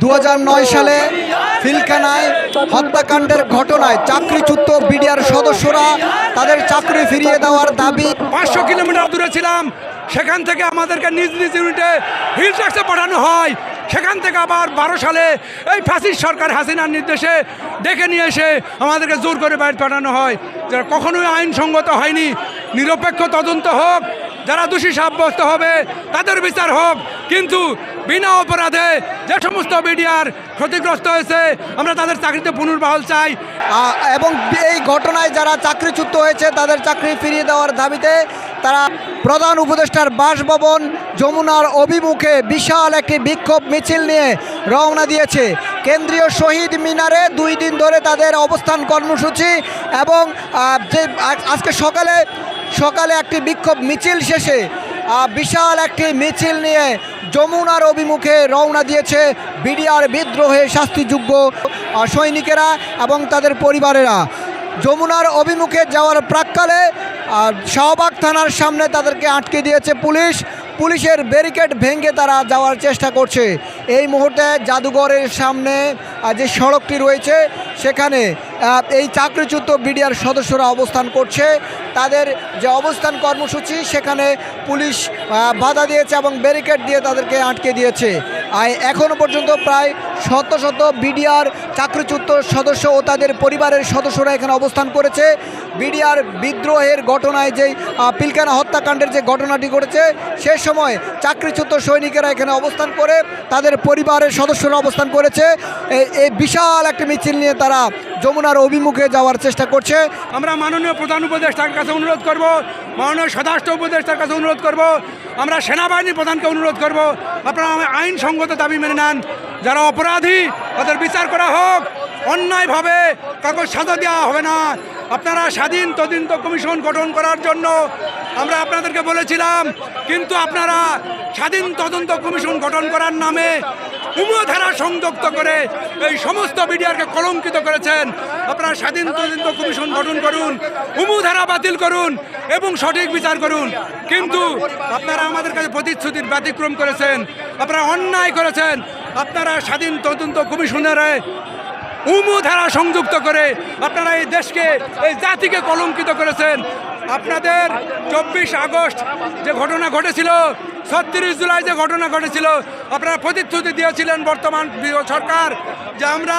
দুহাজার নয় সালে ফিলখানায় হত্যাকাণ্ডের ঘটনায় চাকরিচ্যুত বিডিআর সদস্যরা তাদের চাকরি ফিরিয়ে দেওয়ার দাবি। পাঁচশো কিলোমিটার দূরে ছিলাম। সেখান থেকে আমাদেরকে নিজ নিজ ইউনিটে হিল ট্যাক্সে পাঠানো হয়। সেখান থেকে আবার বারো সালে এই ফাঁসির সরকার হাসিনার নির্দেশে ডেকে নিয়ে এসে আমাদেরকে জোর করে বাইরে পাঠানো হয়। যারা কখনোই আইনসঙ্গত হয়নি, নিরপেক্ষ তদন্ত হোক যারা দোষী সাব্যস্ত হবে, তাদের বিচার হোক। কিন্তু বিনা অপরাধে যে সমস্ত মিডিয়ার ক্ষতিগ্রস্ত হয়েছে, আমরা তাদের চাকরিতে পুনর্বহাল চাই। এবং এই ঘটনায় যারা চাকরিচ্যুত হয়েছে, তাদের চাকরি ফিরিয়ে দেওয়ার দাবিতে তারা প্রধান উপদেষ্টার বাসভবন যমুনার অভিমুখে বিশাল একটি বিক্ষোভ মিছিল নিয়ে রওনা দিয়েছে। কেন্দ্রীয় শহীদ মিনারে দুই দিন ধরে তাদের অবস্থান কর্মসূচি এবং যে আজকে সকালে সকালে একটি বিক্ষোভ মিছিল শেষে বিশাল একটি মিছিল নিয়ে যমুনার অভিমুখে রওনা দিয়েছে বিডিআর বিদ্রোহে শাস্তিযোগ্য সৈনিকেরা এবং তাদের পরিবারেরা। যমুনার অভিমুখে যাওয়ার প্রাককালে শাহবাগ থানার সামনে তাদেরকে আটকে দিয়েছে পুলিশ। পুলিশের ব্যারিকেড ভেঙে তারা যাওয়ার চেষ্টা করছে। এই মুহূর্তে জাদুঘরের সামনে যে সড়কটি রয়েছে, সেখানে এই চাকরিচ্যুত বিডিআর সদস্যরা অবস্থান করছে। তাদের যে অবস্থান কর্মসূচি, সেখানে পুলিশ বাধা দিয়েছে এবং ব্যারিকেড দিয়ে তাদেরকে আটকে দিয়েছে। এখনও পর্যন্ত প্রায় শত শত বিডিআর চাকরিচ্যুত সদস্য ও তাদের পরিবারের সদস্যরা এখানে অবস্থান করেছে। বিডিআর বিদ্রোহের ঘটনায় যেই আহ, পিলখানা হত্যাকাণ্ডের যে ঘটনাটি ঘটেছে সে সময় চাকরিচ্যুত সৈনিকেরা এখানে অবস্থান করে তাদের পরিবারের সদস্যরা অবস্থান করেছে। এই- এই বিশাল একটা মিছিল নিয়ে তারা যমুনার অভিমুখে যাওয়ার চেষ্টা করছে। আমরা মাননীয় প্রধান উপদেষ্টার কাছে অনুরোধ করব মাননীয় স্বরাষ্ট্র উপদেষ্টার কাছে অনুরোধ করব আমরা সেনাবাহিনী প্রধানকে অনুরোধ করব, আপনারা আইনসঙ্গত দাবি মেনে নেন। যারা অপরাধী তাদের বিচার করা হোক। অন্যায়ভাবে কাগজ সাজা দেওয়া হবে না। আপনারা স্বাধীন তদন্ত কমিশন গঠন করার জন্য আমরা আপনাদেরকে বলেছিলাম, কিন্তু আপনারা স্বাধীন তদন্ত কমিশন গঠন করার নামে উমধারা সংযুক্ত করে এই সমস্ত মিডিয়াকে কলঙ্কিত করেছেন। আপনারা স্বাধীন তদন্ত কমিশন গঠন করুন, উমুধারা বাতিল করুন। এবং সঠিক বিচার করুন। কিন্তু আপনারা আমাদের কাছে প্রতিশ্রুতির ব্যতিক্রম করেছেন, আপনারা অন্যায় করেছেন, আপনারা স্বাধীন তদন্ত কমিশনের উমু ধারা সংযুক্ত করে আপনারা এই দেশকে, এই জাতিকে কলঙ্কিত করেছেন। আপনাদের চব্বিশ আগস্ট যে ঘটনা ঘটেছিল, ছত্রিশ জুলাই যে ঘটনা ঘটেছিল, আপনারা প্রতিশ্রুতি দিয়েছিলেন বর্তমান সরকার যে আমরা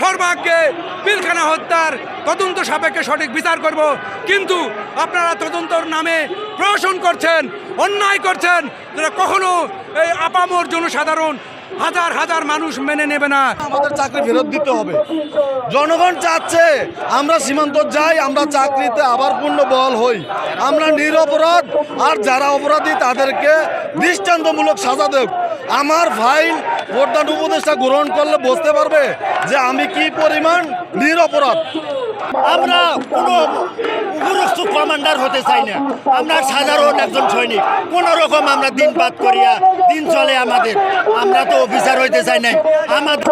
সর্বাগ্যে পিলখানা হত্যার তদন্ত সাপেক্ষে সঠিক বিচার করব। কিন্তু আপনারা তদন্তর নামে প্রহসন করছেন, অন্যায় করছেন কখনো এই আপামর জনসাধারণ হাজার হাজার মানুষ মেনে নেবে না। আমাদের চাকরি ফেরত দিতে হবে। জনগণ চাচ্ছে, আমরা সীমান্ত যাই, আমরা চাকরিতে আবার পূর্ণ বল হই। আমরা নিরপরাধ, আর যারা অপরাধী তাদেরকে দৃষ্টান্তমূলক সাজা দেব। আমার ফাইল প্রধান উপদেষ্টা গ্রহণ করলে বুঝতে পারবে যে আমি কি পরিমাণ নিরপরাধ আমরা কোনো উপরস্থ কমান্ডার হতে চাই না আমরা সাধারণ একজন সৈনিক কোনো রকম আমরা দিন বাদ করিয়া দিন চলে আমাদের আমরা তো অফিসার হইতে চাই নাই আমাদের